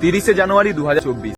তিরিশে জানুয়ারি দু হাজার চব্বিশ।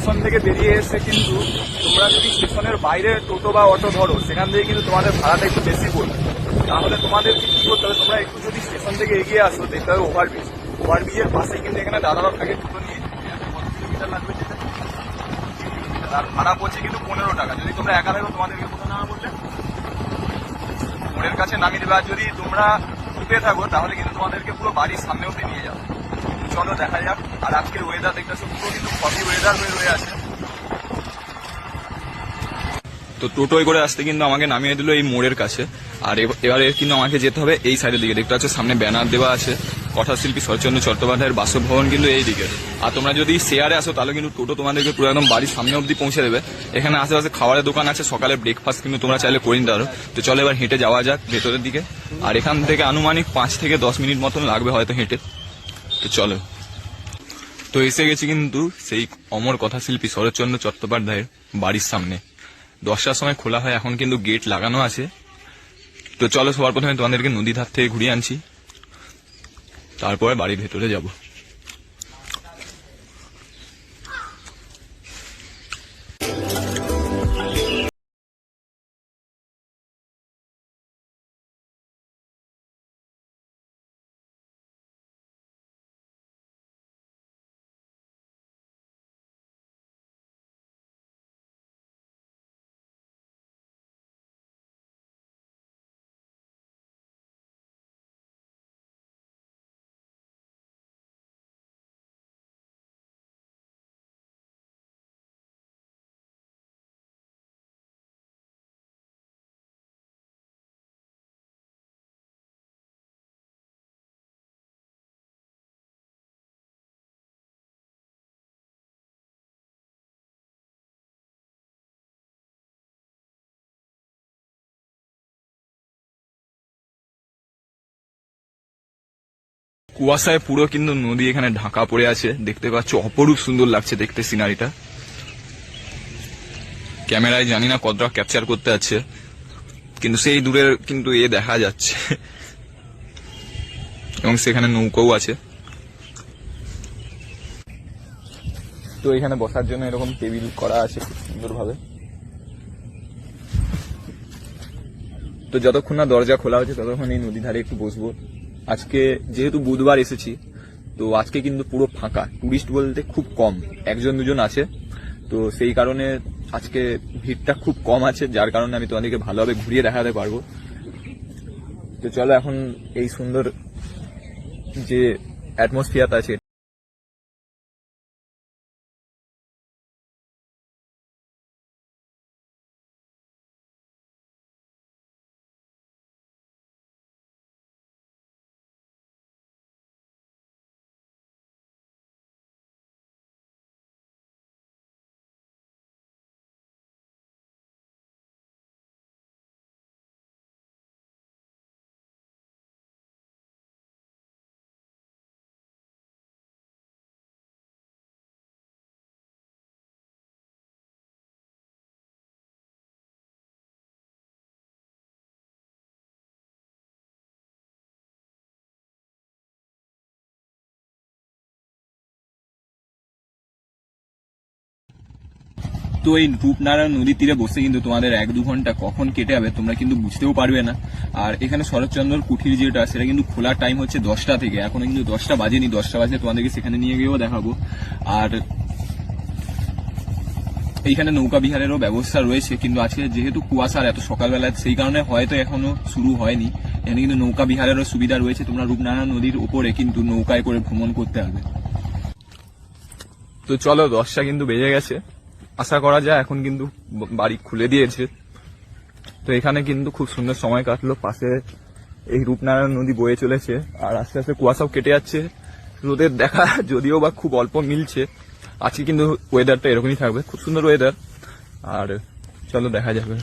স্টেশন থেকে বেরিয়ে এসে কিন্তু তোমরা যদি স্টেশনের বাইরে টোটো বা অটো ধরো, সেখান থেকে কিন্তু তোমাদের ভাড়াটা একটু বেশি পড়বে। তাহলে তোমাদের কি করতে হবে? তোমরা একটু যদি স্টেশন থেকে এগিয়ে আসো, দেখতে হবে ওভারব্রিজ ওভারব্রিজের পাশে কিন্তু এখানে দাদারা থাকে টোটো নিয়ে কিলোমিটার লাগবে ভাড়া পড়ছে কিন্তু পনেরো টাকা। যদি তোমরা একা থাকো তোমাদেরকে কত নামা বললে? মোড়ের কাছে নামিয়ে দেবে। আর যদি তোমরা উঠে থাকো, তাহলে কিন্তু তোমাদেরকে পুরো বাড়ির সামনে অব্দি নিয়ে যাবে। চলো, দেখা যাক। আর আজকের ওয়েদার দেখতেছো, পুরো কিন্তু কফি ওয়েদার হয়ে রয়ে আছে। তো টোটোয় করে আসতে কিন্তু আমাকে নামিয়ে দিল এই মোড়ের কাছে। আর এব- এবারে কিন্তু আমাকে যেতে হবে এই সাইডের দিকে। দেখতে পাচ্ছ, সামনে ব্যানার দেওয়া আছে। কথাশিল্পী শরৎচন্দ্র চট্টোপাধ্যায়ের বাসভবন কিন্তু এই দিকে। আর তোমরা যদি শেয়ারে আসো, তাহলে কিন্তু টোটো তোমাদেরকে পুরো একদম বাড়ির সামনে অবধি পৌঁছে দেবে। এখানে আশেপাশে খাবারের দোকান আছে, সকালে ব্রেকফাস্ট কিন্তু তোমরা চাইলে করে নিতে পারো। তো চলো এবার হেঁটে যাওয়া যাক ভেতরের দিকে। আর এখান থেকে আনুমানিক পাঁচ থেকে দশ মিনিট মতন লাগবে হয়তো হেঁটে। তো চলো। তো এসে গেছি কিন্তু সেই অমর কথা শিল্পী শরৎচন্দ্র চট্টোপাধ্যায়ের বাড়ির সামনে। দশটার সময় খোলা হয়, এখন কিন্তু গেট লাগানো আছে। তো চলো সবার প্রথমে তোমাদেরকে নদী ধার থেকে ঘুরিয়ে আনছি। তারপরে বাড়ির ভেতরে যাব। কুয়াশায় পুরো কিন্তু নদী এখানে ঢাকা পড়ে আছে। দেখতে পাচ্ছ, অপরূপ সুন্দর লাগছে দেখতে সিনারিটা ক্যামেরায় জানি না কতটা ক্যাপচার করতে আছে, কিন্তু সেই দূরের কিন্তু এ দেখা যাচ্ছে। এবং সেখানে নৌকোও আছে। তো এখানে বসার জন্য এরকম টেবিল করা আছে খুব সুন্দরভাবে। তো যতক্ষণ না দরজা খোলা হচ্ছে, ততক্ষণ এই নদী ধারে একটু বসবো। আজকে যেহেতু বুধবার এসেছি, তো আজকে কিন্তু পুরো ফাঁকা। টুরিস্ট বলতে খুব কম, একজন দুজন আছে। তো সেই কারণে আজকে ভিড়টা খুব কম আছে, যার কারণে আমি তোমাদেরকে ভালোভাবে ঘুরিয়ে দেখাতে পারব। তো চলো এখন এই সুন্দর যে অ্যাটমসফিয়ার আছে তো এই রূপনারায়ণ নদীর তীরে বসে কিন্তু তোমাদের এক দু ঘণ্টা কখন কেটে যাবে তোমরা কিন্তু বুঝতেও পারবে না। আর এখানে শরৎচন্দ্র কুঠির যেটা, সেটা কিন্তু খোলার টাইম হচ্ছে দশটা থেকে। এখনও কিন্তু দশটা বাজেনি, দশটা বাজে তোমাদেরকে সেখানে নিয়ে গিয়েও দেখাবো। আর এইখানে নৌকা বিহারেরও ব্যবস্থা রয়েছে, কিন্তু আজকে যেহেতু কুয়াশার এত সকালবেলা, সেই কারণে হয়তো এখনও শুরু হয়নি। এখানে কিন্তু নৌকা বিহারেরও সুবিধা রয়েছে, তোমরা রূপনারায়ণ নদীর উপরে কিন্তু নৌকায় করে ভ্রমণ করতে পারবে। তো চলো, দশটা কিন্তু বেজে গেছে। আশা করা যায় এখন কিন্তু বাড়ি খুলে দিয়েছে। তো এখানে কিন্তু খুব সুন্দর সময় কাটলো। পাশে এই রূপনারায়ণ নদী বয়ে চলেছে আর আস্তে আস্তে কুয়াশাও কেটে যাচ্ছে। রোদের দেখা যদিও বা খুব অল্প মিলছে। আজকে কিন্তু ওয়েদারটা এরকমই থাকবে। খুব সুন্দর ওয়েদার আর চলো দেখা যাবে।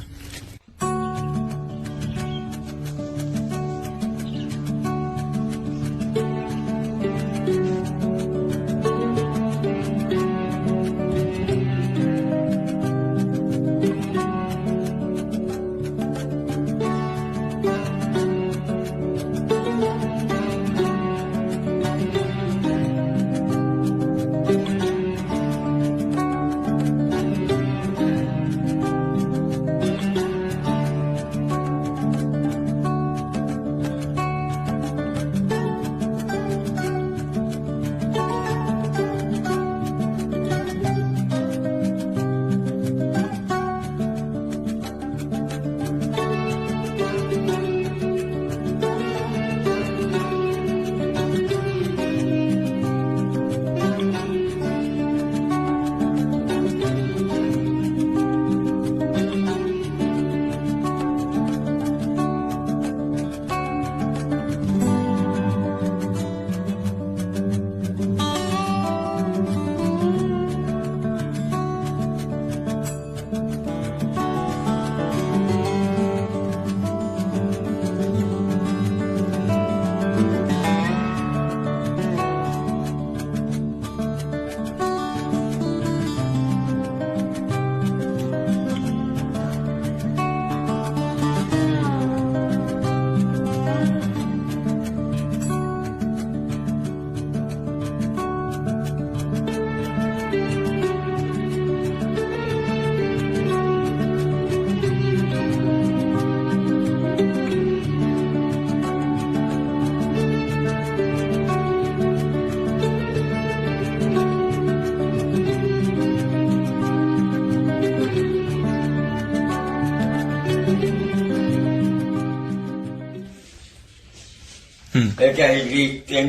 এটাই লিখতেন,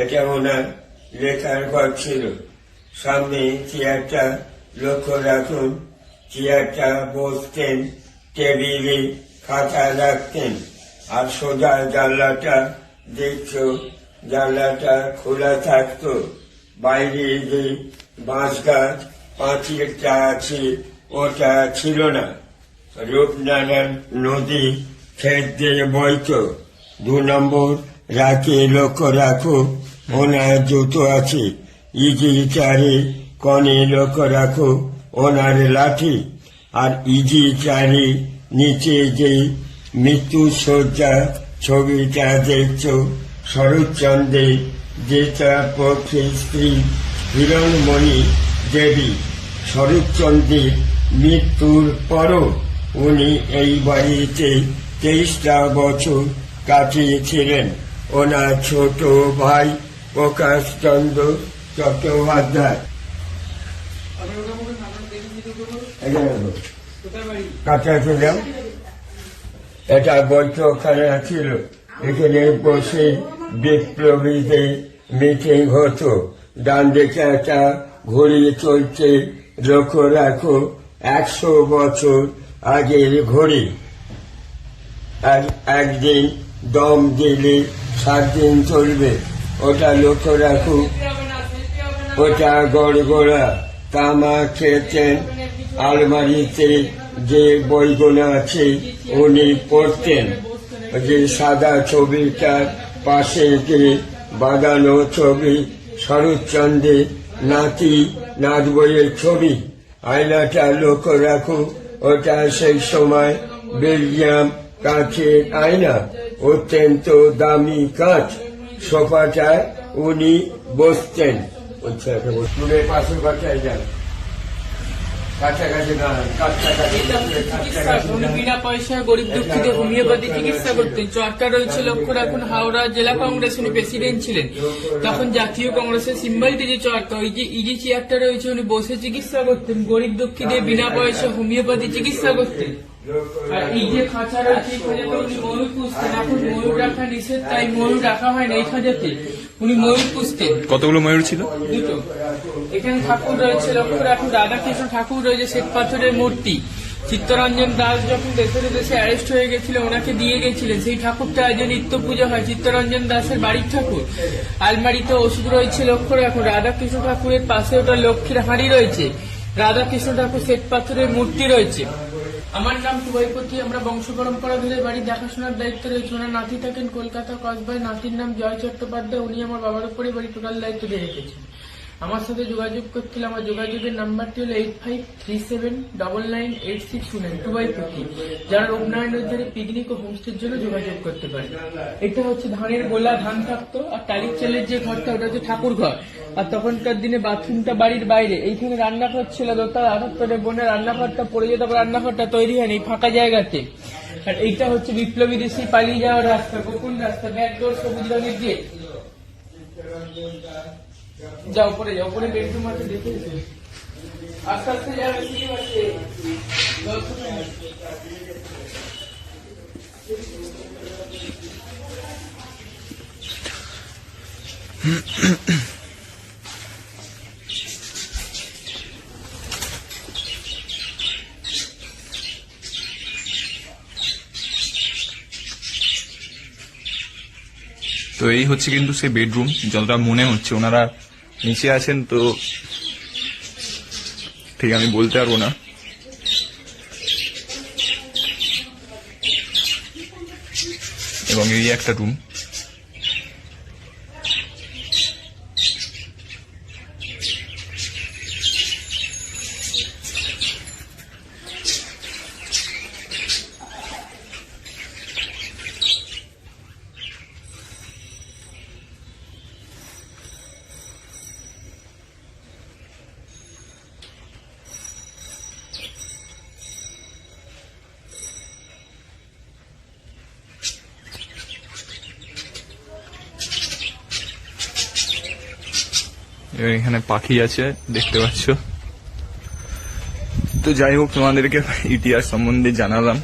এটা ওনার লেখার ঘর ছিল। সামনে চেয়ারটা লক্ষ্য রাখুন, চেয়ারটা বসতেন, টেবিলে খাতা রাখতেন, আর সোজা জানলাটা দেখছ জানলাটা খোলা থাকতো। বাইরে যে বাঁশ গাছ, পাঁচিলটা আছে, ওটা ছিল না। রূপনারায়ণ নদী খেত দিয়ে বইতো, দু নম্বর রাতে লক্ষ্য রাখো, ওনার জুতো আছে। ইজি চারে কনে লক্ষ্য রাখো, ওনার লাঠি। আর ইজি চারে নিচে যে মৃত্যু সজ্জা ছবিটা দেখছ, শরৎচন্দ্রে, যেটা পক্ষে স্ত্রী হিরণমণি দেবী। শরৎচন্দ্রের মৃত্যুর পরও উনি এই বাড়িতে তেইশটা বছর কাটিয়েছিলেন। ওনার ছোট ভাই প্রকাশ চন্দ্র চট্টোপাধ্যায়। কাটা এটা বৈঠকখানা ছিল। এখানে বসে বিপ্লবীদের মিটিং হতো। ডান দিকে একটা ঘড়ি চলছে। লক্ষ্য রাখো একশো বছর আগের ঘড়ি। আর একদিন দম দিলে সাত দিন চলবে। ওটা লক্ষ্য রাখো ওটা গড়গড়া। তামা খেতেন আলমারিতে যে বইগুলো আছে, উনি পড়তেন। যে সাদা ছবিটার পাশে যে বাঁধানো ছবি, শরৎচন্দ্রের নাতি নাচ বইয়ের ছবি। আয়নাটা লক্ষ্য রাখো ওটা সেই সময় বেলজিয়াম কাঁচের আয়না। অত্যন্ত দামি কাঁচ সোফাটায় উনি বসতেন। আচ্ছা, পাশের বাচ্চায় যান বিনা পয়সায় গরিব দুঃখীদের হোমিওপ্যাথি চিকিৎসা করতেন। রয়েছে লক্ষ্য রাখুন হাওড়া জেলা কংগ্রেস উনি প্রেসিডেন্ট ছিলেন। তখন জাতীয় কংগ্রেসের যে ওই যে ইজি চেয়ারটা রয়েছে উনি বসে চিকিৎসা করতেন। গরিব দুঃখীদের বিনা পয়সায় হোমিওপ্যাথি চিকিৎসা করতেন। আর এই যে খাঁচা রয়েছে এই খাঁচাতে উনি ময়ূর পুষতেন এখন ময়ূর রাখা নিষেধ তাই ময়ূর রাখা হয় না এই খাঁচাতে। উনি ময়ূর পুষতেন। কতগুলো ময়ূর ছিল? দুটো। এখানে ঠাকুর রয়েছে লক্ষ্য রাখুন রাধাকৃষ্ণ ঠাকুর রয়েছে শ্বেত পাথরের মূর্তি। চিত্তরঞ্জন দাস যখন দেশে দেশে অ্যারেস্ট হয়ে গেছিল ওনাকে দিয়ে গেছিলেন। সেই ঠাকুরটা আজ নিত্য পুজো হয় চিত্তরঞ্জন দাসের বাড়ির ঠাকুর। আলমারিতে ওষুধ রয়েছে লক্ষ্য রাখুন রাধাকৃষ্ণ ঠাকুরের পাশে ওটা লক্ষ্মীর হাঁড়ি রয়েছে। রাধাকৃষ্ণ ঠাকুর শ্বেত পাথরের মূর্তি রয়েছে। আমার নাম টুবাইপতি আমরা বংশ পরম্পরা ধরে বাড়ি দেখাশোনার দায়িত্ব রয়েছে। ওনার নাতি থাকেন কলকাতা কসবায়, নাতির নাম জয় চট্টোপাধ্যায়, উনি আমার বাবার উপরে বাড়ি টোটাল দায়িত্ব দিয়ে রেখেছেন। আমার সাথে যোগাযোগ করতে হলে আমার যোগাযোগের নাম্বারটি হলো eight five three seven double nine eight six two nine টুবাইপতি যারা রূপনারায়ণের ধারে পিকনিক ও হোমস্টের জন্য যোগাযোগ করতে পারে। এটা হচ্ছে ধানের গোলা, ধান থাকতো, আর টালির চালের যে ঘরটা, ওটা হচ্ছে ঠাকুর ঘর। আর তখনকার দিনে বাথরুমটা বাড়ির বাইরে। এইখানে রান্নাঘর ছিল, দোতলা আটাত্তরের বোনের রান্নাঘরটা পড়ে যেত রান্নাঘরটা তৈরি হয়নি এই ফাঁকা জায়গাতে। আর এইটা হচ্ছে বিপ্লবী দেশি পালিয়ে যাওয়ার রাস্তা গোপন রাস্তা, ব্যাকডোর, সবুজ রঙের গেট। যাও উপরে যাও, উপরে বেডরুম আছে আস্তে আস্তে যাবে ঠিক আছে? তো এই হচ্ছে কিন্তু সেই বেডরুম যতটা মনে হচ্ছে, ওনারা নিচে আছেন তো ঠিক আমি বলতে পারব না। এবং এই একটা রুম এবং এখানে পাখি আছে দেখতে পাচ্ছ। তো যাই হোক তোমাদেরকে ইতিহাস সম্বন্ধে জানালাম।